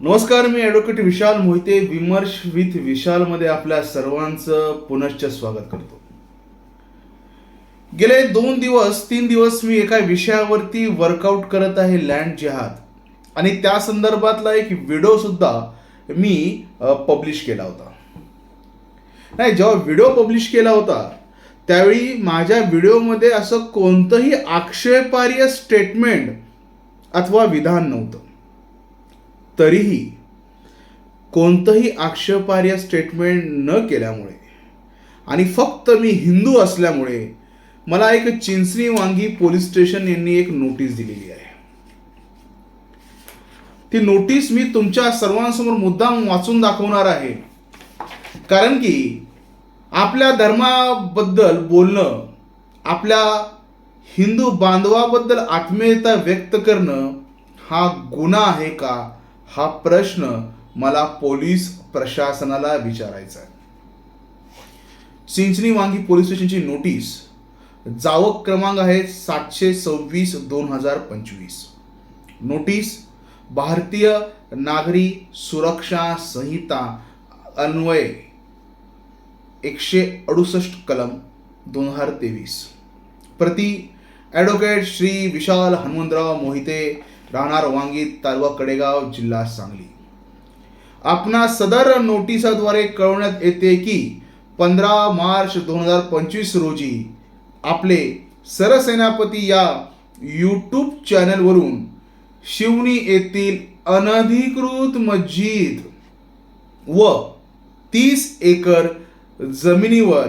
नमस्कार मी ॲडव्होकेट विशाल मोहिते विमर्श विथ विशालमध्ये आपल्या सर्वांचं पुनश्च स्वागत करतो. गेले दोन दिवस तीन दिवस मी एका विषयावरती वर्कआउट करत आहे लँड जिहाद आणि त्या संदर्भातला एक व्हिडिओ सुद्धा मी पब्लिश केला होता. नाही जेव्हा व्हिडिओ पब्लिश केला होता त्यावेळी माझ्या व्हिडिओमध्ये असं कोणतंही आक्षेपार्ह स्टेटमेंट अथवा विधान नव्हतं. तरीही कोणतंही आक्षेपार्ह स्टेटमेंट न केल्यामुळे आणि फक्त मी हिंदू असल्यामुळे मला एक चिंचणी वांगी पोलीस स्टेशन यांनी एक नोटीस दिलेली आहे. ती नोटीस मी तुमच्या सर्वांसमोर मुद्दाम वाचून दाखवणार आहे. कारण की आपल्या धर्माबद्दल बोलणं आपल्या हिंदू बांधवाबद्दल आत्मीयता व्यक्त करणं हा गुन्हा आहे का? हा प्रश्न मला पोलीस प्रशासनाला विचारायचा आहे. सिंचनी वांगी पोलीस स्टेशनची नोटीस जावक क्रमांक आहे सातशे सव्वीस दोन हजार पंचवीस. नोटीस भारतीय नागरी सुरक्षा संहिता अन्वय एकशे अडुसष्ट कलम दोन हजार तेवीस. प्रति ॲडव्होकेट श्री विशाल हनुमंतराव मोहिते राहणार वांगी तालुका कडेगाव जिल्हा सांगली. आपणा सदर नोटिसाद्वारे कळवण्यात येते की पंधरा मार्च दोन हजार पंचवीस रोजी आपले सरसेनापती या यूट्यूब चॅनलवरून शिवनी येथील अनधिकृत मस्जिद व तीस एकर जमिनीवर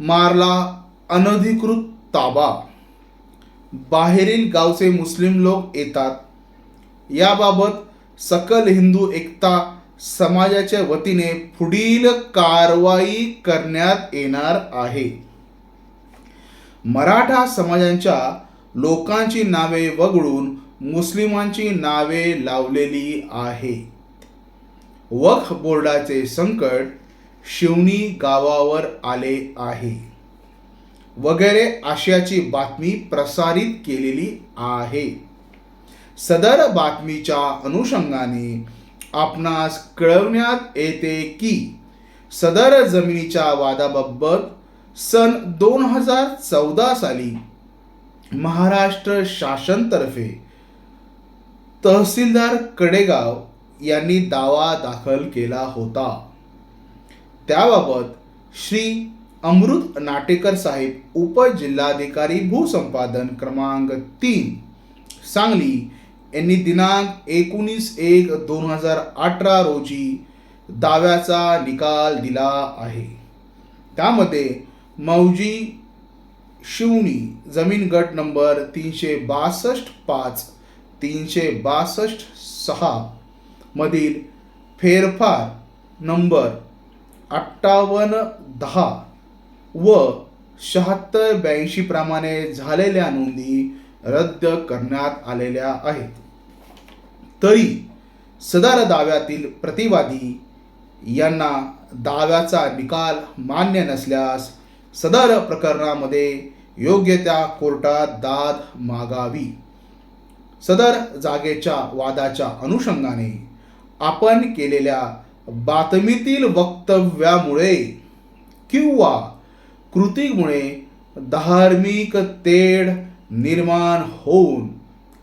मारला अनधिकृत ताबा. बाहेरील गावचे मुस्लिम लोक येतात. याबाबत सकल हिंदू एकता समाजाच्या वतीने पुढील कारवाई करण्यात येणार आहे. मराठा समाजाच्या लोकांची नावे वगळून मुस्लिमांची नावे लावलेली आहे. वक्फ बोर्डाचे संकट शिवनी गावावर आले आहे. वगैरे आशयाची बातमी प्रसारित केलेली आहे. सदर बातमीच्या अनुषंगाने आपणास कळवण्यात येते की सदर जमिनीच्या वादाबाबत सन दोन हजार चौदा साली महाराष्ट्र शासनतर्फे तहसीलदार कडेगाव यांनी दावा दाखल केला होता. त्याबाबत श्री अमृत नाटेकर साहेब उपजिल्हाधिकारी भूसंपादन क्रमांक तीन. सांगली यांनी दिनांक एकोणीस एक दोन हजार अठरा रोजी दाव्याचा निकाल दिला आहे. त्यामध्ये मौजी शिवणी जमीन गट नंबर तीनशे बासष्ट पाच तीनशे बासष्ट सहा मधील फेरफार नंबर अठ्ठावन्न दहा. व शहात्तर ब्याऐंशी प्रमाणे झालेल्या नोंदी रद्द करण्यात आलेल्या आहेत. तरी सदर दाव्यातील प्रतिवादी यांना दाव्याचा निकाल मान्य नसल्यास सदर प्रकरणामध्ये योग्य त्या कोर्टात दाद मागावी. सदर जागेच्या वादाच्या अनुषंगाने आपण केलेल्या बातमीतील वक्तव्यामुळे किंवा कृतीमुळे धार्मिक तेढ निर्माण होऊन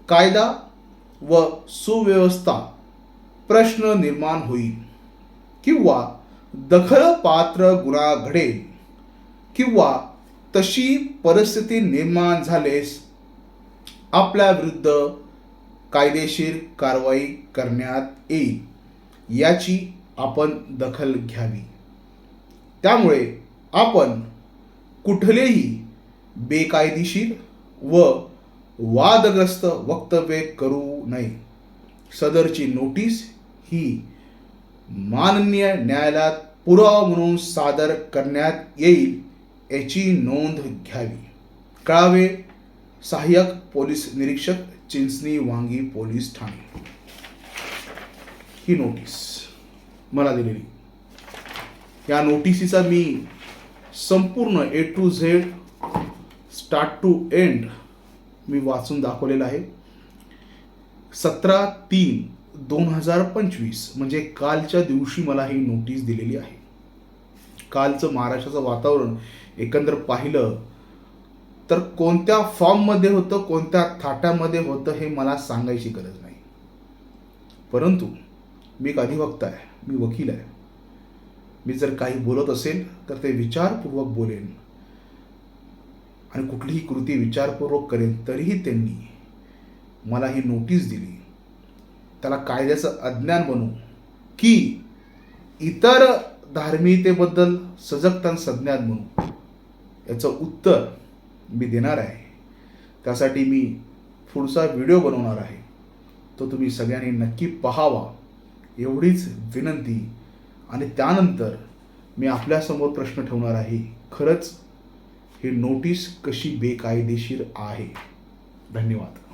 कायदा व सुव्यवस्था प्रश्न निर्माण होईल. किंवा दखलपात्र गुन्हा घडेल. किंवा तशी परिस्थिती निर्माण झाल्यास आपल्या विरुद्ध कायदेशीर कारवाई करण्यात येईल याची आपण दखल घ्यावी. त्यामुळे आपण कुठलेही बेकायदेशीर व वादग्रस्त वक्तव्य करू नये. सदरची नोटीस ही माननीय न्यायालयात पुरावा म्हणून सादर करण्यात येईल याची नोंद घ्यावी. कळावे सहाय्यक पोलीस निरीक्षक चिंचणी वांगी पोलीस ठाणे. ही नोटीस मला दिलेली. या नोटिसीचा मी संपूर्ण A to Z start to end मी वाचून दाखवलेलं आहे. सतरा तीन दोन हजार पंचवीस म्हणजे कालच्या दिवशी मला ही नोटीस दिलेली आहे. कालचं महाराष्ट्राचं वातावरण एकंदर पाहिलं तर कोणत्या फॉर्ममध्ये होतं कोणत्या थाटामध्ये होतं हे मला सांगायची गरज नाही. परंतु मी एक अधिवक्ता आहे मी वकील आहे. मी जर काही बोलत असेल तर ते विचारपूर्वक बोलेन. आणि कुठलीही कृती विचारपूर्वक करेन तरीही त्यांनी मला ही नोटीस दिली. त्याला कायद्याचं अज्ञान बनू. की इतर धार्मिकतेबद्दल सजगता संज्ञान बनू. याचं उत्तर मी देणार आहे. त्यासाठी मी पुढचा व्हिडिओ बनवणार आहे. तो तुम्ही सगळ्यांनी नक्की पहावा. एवढीच विनंती. आणि त्यानंतर मी आपल्यासमोर प्रश्न ठेवणार आहे खरंच ही नोटीस कशी बेकायदेशीर आहे? धन्यवाद.